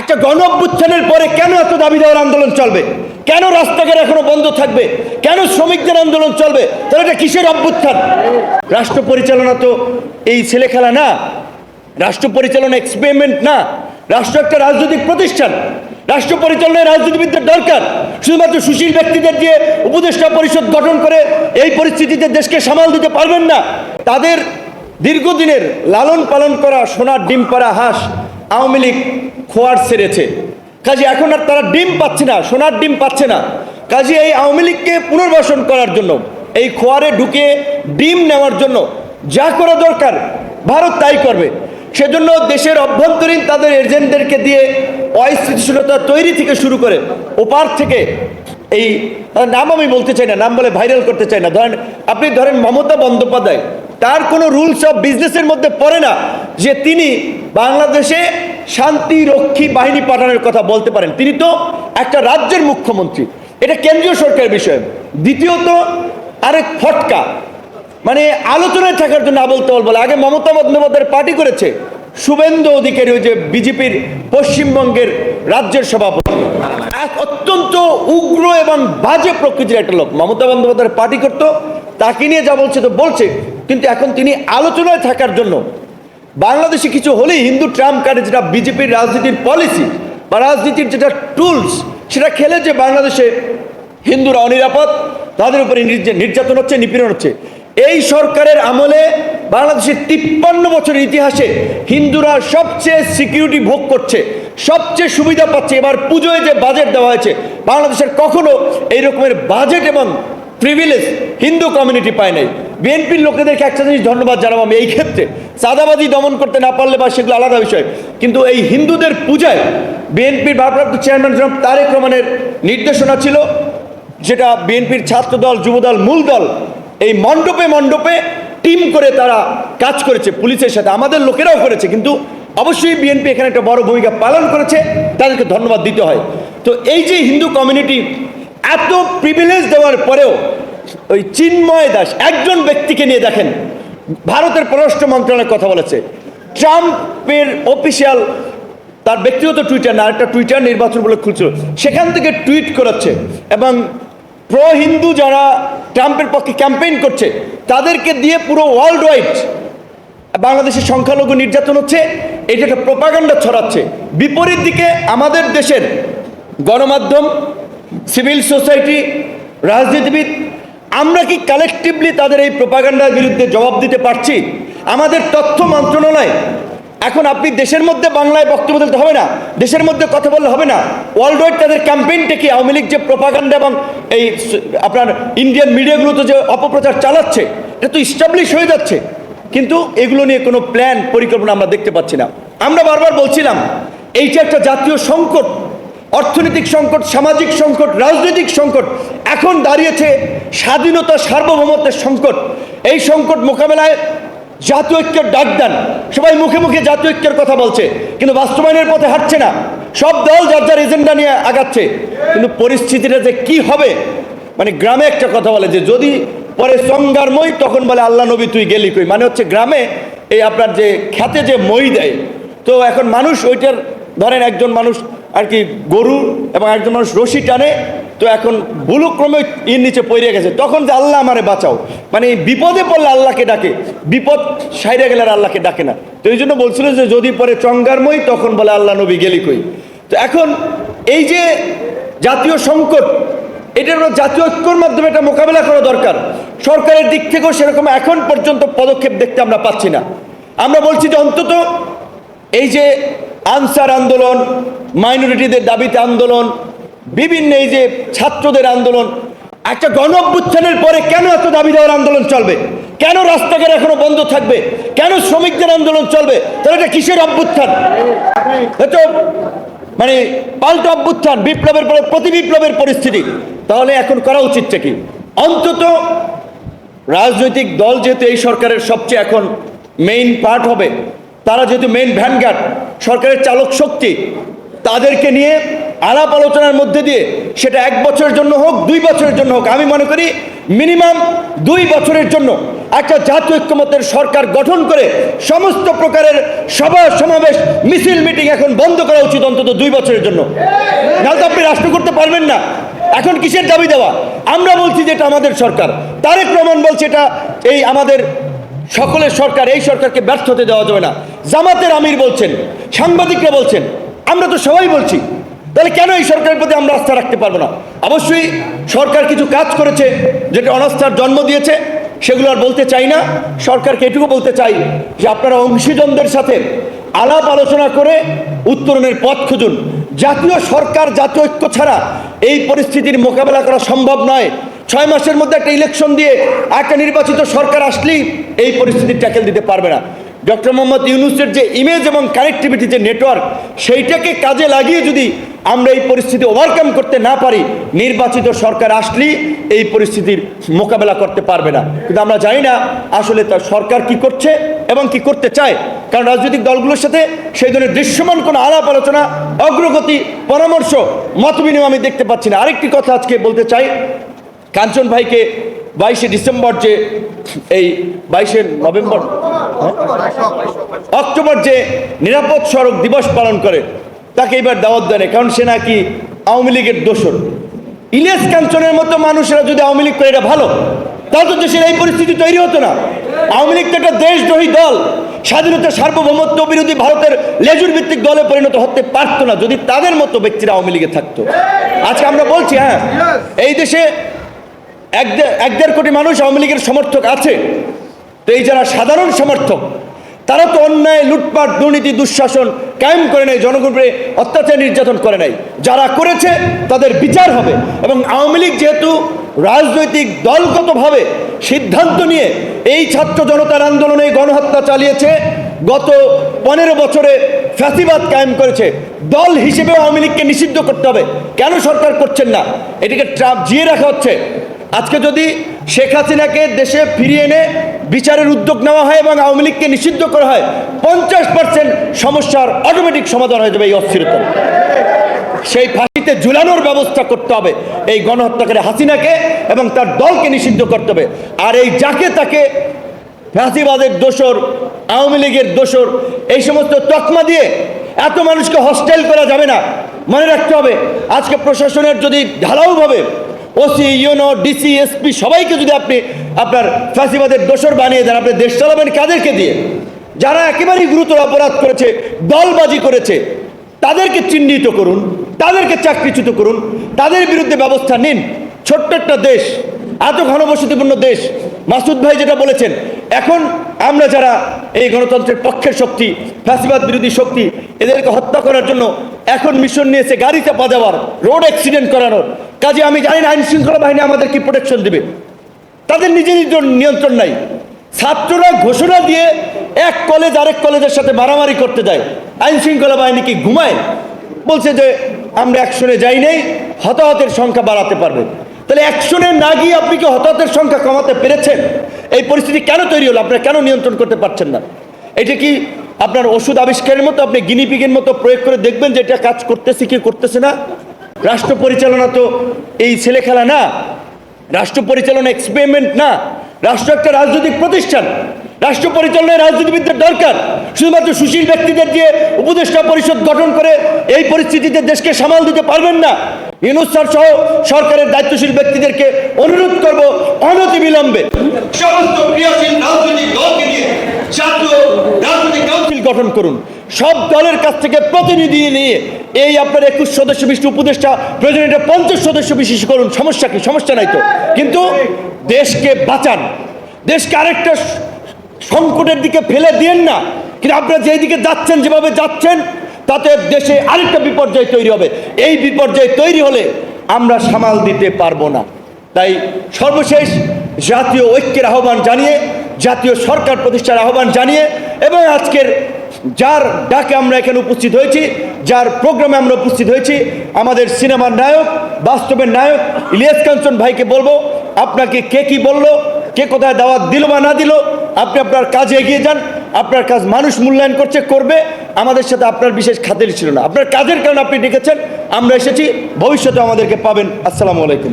একটা গণ অভ্যুত্থানের পরে কেন এত দাবি দেওয়ার আন্দোলন চলবে? কেন রাস্তাঘাট এখনও বন্ধ থাকবে? কেন শ্রমিকদের আন্দোলন চলবে? তাহলে এটা কিসের অভ্যুত্থান? রাষ্ট্র পরিচালনা তো এই ছেলে খেলা না। রাষ্ট্র পরিচালনা এক্সপেরিমেন্ট না। রাষ্ট্র একটা রাজনৈতিক প্রতিষ্ঠান। রাষ্ট্র পরিচালনায় রাজনীতিবিদদের দরকার। শুধুমাত্র সুশীল ব্যক্তিদের দিয়ে উপদেষ্টা পরিষদ গঠন করে এই পরিস্থিতিতে দেশকে সামাল দিতে পারবেন না। তাদের দীর্ঘদিনের লালন পালন করা সোনার ডিম পাড়া হাঁস আওয়ামী লীগ খোয়ার ছেড়েছে। কাজে, এখন আর তারা ডিম পাচ্ছে না, সোনার ডিম পাচ্ছে না। কাজে, এই আওয়ামী লীগকে পুনর্বাসন করার জন্য, এই খোয়ারে ঢুকে ডিম নেওয়ার জন্য যা করা দরকার, ভারত তাই করবে। সেজন্য দেশের অভ্যন্তরীণ তাদের এজেন্টদেরকে দিয়ে অস্থিতিশীলতা তৈরি থেকে শুরু করে ওপার থেকে এই নাম আমি বলতে চাই না, নাম বলে ভাইরাল করতে চাই না। ধরেন, আপনি ধরেন মমতা বন্দ্যোপাধ্যায়, তার কোনো রুলস অফ বিজনেসের মধ্যে পড়ে না যে তিনি বাংলাদেশে শান্তি রক্ষী বাহিনী পাঠানোর কথা বলতে পারেন। তিনি তো একটা রাজ্যের মুখ্যমন্ত্রী। এটা কেন্দ্রীয় সরকারের বিষয়। দ্বিতীয়ত, আরেক ফটকা। মানে আলোচনায় থাকার জন্য আবল তবল বলে, আগে মমতা বন্দ্যোপাধ্যায়ের পার্টি করেছে। শুভেন্দু অধিকারী, ওই যে বিজেপির পশ্চিমবঙ্গের রাজ্যের সভাপতি। অত্যন্ত উগ্র এবং বাজে প্রকৃতির একটা লোক। মমতা বন্দ্যোপাধ্যায়ের পার্টি করতো, তাকে নিয়ে যা বলছে তো বলছে। কিন্তু এখন তিনি আলোচনায় থাকার জন্য বাংলাদেশে কিছু হলেই হিন্দু ট্রাম্প কার্ডে যেটা বিজেপির রাজনীতির পলিসি বা রাজনীতির যেটা টুলস সেটা খেলে যে বাংলাদেশে হিন্দুরা অনিরাপদ, তাদের উপরে নির্যা- নির্যাতন হচ্ছে, নিপীড়ন হচ্ছে। এই সরকারের আমলে বাংলাদেশের তিপ্পান্ন বছরের ইতিহাসে হিন্দুরা সবচেয়ে সিকিউরিটি ভোগ করছে, সবচেয়ে সুবিধা পাচ্ছে। এবার পুজোয় যে বাজেট দেওয়া হয়েছে, বাংলাদেশের কখনো এই রকমের বাজেট এবং প্রিভিলেজ হিন্দু কমিউনিটি পায় নাই। বিএনপির লোকেদেরকে একটা জিনিস ধন্যবাদ জানাব আমি, এই ক্ষেত্রে। চাঁদাবাজি দমন করতে না পারলে বা সেগুলো আলাদা বিষয়। কিন্তু এই হিন্দুদের পূজায় বিএনপির ভারপ্রাপ্ত চেয়ারম্যান জনাব তারেক রহমানের নির্দেশনা ছিল, যেটা বিএনপির ছাত্রদল, যুবদল মূল দল এই মণ্ডপে মণ্ডপে টিম করে তারা কাজ করেছে পুলিশের সাথে। আমাদের লোকেরাও করেছে, কিন্তু অবশ্যই বিএনপি এখানে একটা বড় ভূমিকা পালন করেছে, তাদেরকে ধন্যবাদ দিতে হয়। তো এই যে হিন্দু কমিউনিটি এত প্রিভিলেজ দেওয়ার পরেও ওই চিন্ময় দাস একজন ব্যক্তিকে নিয়ে দেখেন। ভারতের পররাষ্ট্র মন্ত্রণালয়ের কথা বলেছে। ট্রাম্পের অফিসিয়াল তার ব্যক্তিগত টুইটার, না, একটা টুইটার নির্বাচন বলে খুলছিল সেখান থেকে টুইট করাচ্ছে এবং প্রো হিন্দু যারা ট্রাম্পের পক্ষে ক্যাম্পেইন করছে, তাদেরকে দিয়ে পুরো ওয়ার্ল্ড ওয়াইড বাংলাদেশের সংখ্যালঘু নির্যাতন হচ্ছে। এটা একটা প্রপাগান্ডা ছড়াচ্ছে। বিপরীত দিকে আমাদের দেশের গণমাধ্যম সিভিল সোসাইটি রাজনীতিবিদ আমরা কি কালেকটিভলি তাদের এই প্রপাগান্ডার বিরুদ্ধে জবাব দিতে পারছি? আমাদের তথ্য মন্ত্রণালয়, এখন আপনি দেশের মধ্যে বাংলায় বক্তব্য দিতে হবে না, দেশের মধ্যে কথা বললে হবে না। ওয়ার্ল্ড ওয়াইড তাদের ক্যাম্পেইনটা কি? আওয়ামী লীগ যে প্রপাগান্ডা এবং এই আপনার ইন্ডিয়ান মিডিয়াগুলোতে যে অপপ্রচার চালাচ্ছে, এটা তো ইস্টাবলিশ হয়ে যাচ্ছে। কিন্তু এগুলো নিয়ে কোনো প্ল্যান পরিকল্পনা আমরা দেখতে পাচ্ছি না। আমরা বারবার বলছিলাম, এইটা একটা জাতীয় সংকট। অর্থনৈতিক সংকট, সামাজিক সংকট, রাজনৈতিক সংকট, এখন দাঁড়িয়েছে স্বাধীনতা সার্বভৌমত্বের সংকট। এই সংকট মোকাবেলায় জাতীয় ঐক্যের ডাক দেন। সবাই মুখে মুখে জাতীয় ঐক্যের কথা বলছে, কিন্তু বাস্তবায়নের পথে হাঁটছে না। সব দল যার যার এজেন্ডা নিয়ে আগাচ্ছে, কিন্তু পরিস্থিতিটা যে কি হবে? মানে গ্রামে একটা কথা বলে যে, যদি পরে সঙ্গার মই তখন বলে, আল্লাহ নবী, তুই গেলি কই? মানে হচ্ছে গ্রামে এই আপনার যে খ্যাতে যে মই দেয়, তো এখন মানুষ ওইটার ধরেন একজন মানুষ আর কি গরু এবং একজন মানুষ রশি টানে, তো এখন ভুলক্রমে ইর নিচে পড়ে গেছে। তখন যে আল্লাহ আমারে বাঁচাও। মানে বিপদে পড়লে আল্লাহকে ডাকে। বিপদ সাইরে গেলে আর আল্লাহকে ডাকে না। তো এই জন্য বলছিল যে যদি পরে চঙ্গারময় তখন বলে আল্লাহ নবী গেলি কই? তো এখন এই যে জাতীয় সংকট, এটার জাতীয় ঐক্যর মাধ্যমে এটা মোকাবেলা করা দরকার। সরকারের দিক থেকেও সেরকম এখন পর্যন্ত পদক্ষেপ দেখতে আমরা পাচ্ছি না। আমরা বলছি যে অন্তত এই যে আনসার আন্দোলন, মাইনরিটিদের দাবিতে আন্দোলন, বিভিন্ন এই যে ছাত্রদের আন্দোলন, একটা গণ পরে কেন এত দাবি দেওয়ার আন্দোলন চলবে? কেন রাস্তাঘাট এখনও বন্ধ থাকবে? কেন শ্রমিকদের আন্দোলন চলবে? তাহলে এটা কিসের অভ্যুত্থান? মানে পাল্টা অভ্যুত্থান, বিপ্লবের পরে, প্রতি বিপ্লবের পরিস্থিতি। তাহলে এখন করা উচিতটা কি? অন্তত রাজনৈতিক দল যেহেতু এই সরকারের সবচেয়ে এখন মেইন পার্ট হবে তারা যেহেতু মেইন ভ্যানগার্ড সরকারের চালক শক্তি, তাদেরকে নিয়ে আলাপ আলোচনার মধ্যে দিয়ে সেটা এক বছরের জন্য হোক, দুই বছরের জন্য হোক, আমি মনে করি মিনিমাম দুই বছরের জন্য একটা জাতীয় ঐক্যমতের সরকার গঠন করে সমস্ত প্রকারের সভা সমাবেশ, মিছিল মিটিং এখন বন্ধ করা উচিত অন্তত দুই বছরের জন্য। নাহলে তো আপনি রাষ্ট্র করতে পারবেন না। এখন কিসের দাবি দেওয়া? আমরা বলছি যে এটা আমাদের সরকার। তারেক রহমান বলছে এটা এই আমাদের সকলের সরকার, এই সরকারকে ব্যর্থ হতে দেওয়া যাবে না। জামাতের আমির বলছেন, সাংবাদিকরা বলছেন, আমরা তো সবাই বলছি, তাহলে কেন এই সরকারের প্রতি আমরা আস্থা রাখতে পারব না? অবশ্যই সরকার কিছু কাজ করেছে, যেটা অনাস্থার জন্ম দিয়েছে, সেগুলো আর বলতে চাই না। সরকারকে এটুকু বলতে চাই যে আপনারা অংশীজনদের সাথে আলাপ আলোচনা করে উত্তরণের পথ খুঁজুন। জাতীয় সরকার, জাতীয় ঐক্য ছাড়া এই পরিস্থিতির মোকাবেলা করা সম্ভব নয়। ছয় মাসের মধ্যে একটা ইলেকশন দিয়ে একটা নির্বাচিত সরকার আসলেই এই পরিস্থিতি ট্যাকেল দিতে পারবে না। ডক্টর মোহাম্মদ ইউনুসের যে ইমেজ এবং কানেক্টিভিটি যে নেটওয়ার্ক সেইটাকে কাজে লাগিয়ে যদি আমরা এই পরিস্থিতি ওভারকাম করতে না পারি, নির্বাচিত সরকার আসলেই এই পরিস্থিতির মোকাবেলা করতে পারবে না। কিন্তু আমরা জানি না আসলে তার সরকার কি করছে এবং কি করতে চায়। কারণ রাজনৈতিক দলগুলোর সাথে সেই ধরনের দৃশ্যমান কোনো আলাপ আলোচনা, অগ্রগতি, পরামর্শ মত বিনিময় আমি দেখতে পাচ্ছি না। আরেকটি কথা আজকে বলতে চাই কাঞ্চন ভাইকে বাইশে ডিসেম্বর যে এই বাইশে নভেম্বর অক্টোবর যে নিরাপদ সড়ক দিবস পালন করে, তাকে এবার দাওয়াত দেয় কারণ সে নাকি আওয়ামী লীগের দোসর ইলিয়াস কাঞ্চনের মতো মানুষেরা যদি আওয়ামী লীগ করে, এটা ভালো। তাহলে তো দেশের এই পরিস্থিতি তৈরি হতো না। আওয়ামী লীগ তো একটা দেশদ্রোহী দল। স্বাধীনতা সার্বভৌমত্ব বিরোধী ভারতের লেজুর ভিত্তিক দলে পরিণত হতে পারতো না, যদি তাদের মতো ব্যক্তিরা আওয়ামী লীগে থাকতো। আজকে আমরা বলছি হ্যাঁ এই দেশে এক এক দেড় কোটি মানুষ আওয়ামী লীগের সমর্থক আছে। তো এই যারা সাধারণ সমর্থক, তারা তো অন্যায়, লুটপাট, দুর্নীতি, দুঃশাসন কায়েম করে নাই, জনগণকে অত্যাচার নির্যাতন করে নাই। যারা করেছে, তাদের বিচার হবে এবং আওয়ামী লীগ যেহেতু রাজনৈতিক দলগতভাবে সিদ্ধান্ত নিয়ে এই ছাত্র জনতার আন্দোলনে গণহত্যা চালিয়েছে, গত পনেরো বছরে ফ্যাসিবাদ কায়েম করেছে। দল হিসেবে আওয়ামী লীগকে নিষিদ্ধ করতে হবে। কেন সরকার করছেন না? এটিকে ট্রাপ জিয়ে রাখা হচ্ছে। আজকে যদি শেখ হাসিনাকে দেশে ফিরিয়ে এনে বিচারের উদ্যোগ নেওয়া হয় এবং আওয়ামী লীগকে নিষিদ্ধ করা হয়, পঞ্চাশ পার্সেন্ট সমস্যার অটোমেটিক সমাধান হয়ে যাবে এই অস্থিরতা। সেই ফাঁসিতে ঝুলানোর ব্যবস্থা করতে হবে। এই গণহত্যাকারী হাসিনাকে এবং তার দলকে নিষিদ্ধ করতে হবে। আর এই যাকে তাকে ফ্যাসিবাদের দোসর আওয়ামী লীগের দোসর এই সমস্ত তকমা দিয়ে এত মানুষকে হস্টেল করা যাবে না। মনে রাখতে হবে, আজকে প্রশাসনের যদি ঢালাওভাবে ওসি, ইউনো, ডিসি, এসপি, সবাইকে যদি আপনি আপনার ফাঁসিবাদের দোষর বানিয়ে দেন, আপনি দেশ চালাবেন কাদেরকে দিয়ে? যারা একেবারেই গুরুতর অপরাধ করেছে, দলবাজি করেছে, তাদেরকে চিহ্নিত করুন, তাদেরকে চাকরিচ্যুত করুন, তাদের বিরুদ্ধে ব্যবস্থা নিন। ছোট্ট একটা দেশ, এত ঘনবসতিপূর্ণ দেশ, মাসুদ ভাই যেটা বলেছেন, এখন আমরা যারা এই গণতন্ত্রের পক্ষের শক্তি, ফ্যাসিবাদ বিরোধী শক্তি, এদেরকে হত্যা করার জন্য এখন মিশন নিয়েছে গাড়ি চাপা দেওয়ার রোড অ্যাক্সিডেন্ট করানোর। কাজে আমি জানি না, আইন শৃঙ্খলা বাহিনী আমাদের কি প্রোটেকশন দেবে। তাদের নিজের নিয়ন্ত্রণ নাই। ছাত্ররা ঘোষণা দিয়ে এক কলেজ আরেক কলেজের সাথে মারামারি করতে যায়। আইন শৃঙ্খলা বাহিনী কি ঘুমায়? বলছে যে, আমরা অ্যাকশনে যাই নেই, হতাহতের সংখ্যা বাড়াতে পারবে। তাহলে অ্যাকশনে না গিয়ে আপনি কি হতাহতের সংখ্যা কমাতে পেরেছেন? এই পরিস্থিতি কেন তৈরি হলো? আপনারা কেন নিয়ন্ত্রণ করতে পারছেন না? এটা কি আপনার ওষুধ আবিষ্কারের মতো, আপনি গিনিপিগের মতো প্রয়োগ করে দেখবেন যে এটা কাজ করতেছে কি করতেছে না। রাষ্ট্র পরিচালনা তো এই ছেলে খেলা না, রাষ্ট্র পরিচালনা এক্সপেরিমেন্ট না। রাষ্ট্র একটা রাজনৈতিক প্রতিষ্ঠান, রাষ্ট্র পরিচালনায় রাজনীতিবিদদের দরকার। শুধুমাত্র সুশীল ব্যক্তিদের দিয়ে উপদেষ্টা পরিষদ গঠন করে এই পরিস্থিতিতে দেশকে সামাল দিতে পারবেন না। ইউনুস স্যার সহ সরকারের দায়িত্বশীল ব্যক্তিদেরকে অনুরোধ করব অনতি বিলম্বে সমস্ত ক্রিয়াশীল রাজনৈতিক দলকে নিয়ে গঠন করুন। সব দলের কাছ থেকে প্রতিনিধি নিয়ে এই আপনার একুশ সদস্য বিশিষ্ট উপদেষ্টা, প্রয়োজন এটা পঞ্চাশ সদস্য বিশিষ্ট করুন। সমস্যা কি? সমস্যা নাই তো? কিন্তু দেশকে বাঁচান। দেশকে আরেকটা সংকটের দিকে ফেলে দিয়েন না। কিন্তু আপনারা যেই দিকে যাচ্ছেন, যেভাবে যাচ্ছেন, তাতে দেশে আরেকটা বিপর্যয় তৈরি হবে। এই বিপর্যয় তৈরি হলে আমরা সামাল দিতে পারব না। তাই সর্বশেষ জাতীয় ঐক্যের আহ্বান জানিয়ে, জাতীয় সরকার প্রতিষ্ঠার আহ্বান জানিয়ে, এবং আজকের যার ডাকে আমরা এখানে উপস্থিত হয়েছি, যার প্রোগ্রামে আমরা উপস্থিত হয়েছি, আমাদের সিনেমার নায়ক, বাস্তবের নায়ক ইলিয়াস কাঞ্চন ভাইকে বলব, আপনাকে কে কি বলল, কে কোথায় দাওয়াত দিল বা না দিল, আপনি আপনার কাজে এগিয়ে যান, আপনার কাজ মানুষ মূল্যায়ন করছে, করবে, আমাদের সাথে আপনার বিশেষ খাতির ছিল না। আপনার কাজের কারণে আপনি ডেকেছেন, আমরা এসেছি ভবিষ্যতে আমাদেরকে পাবেন। আসসালামু আলাইকুম।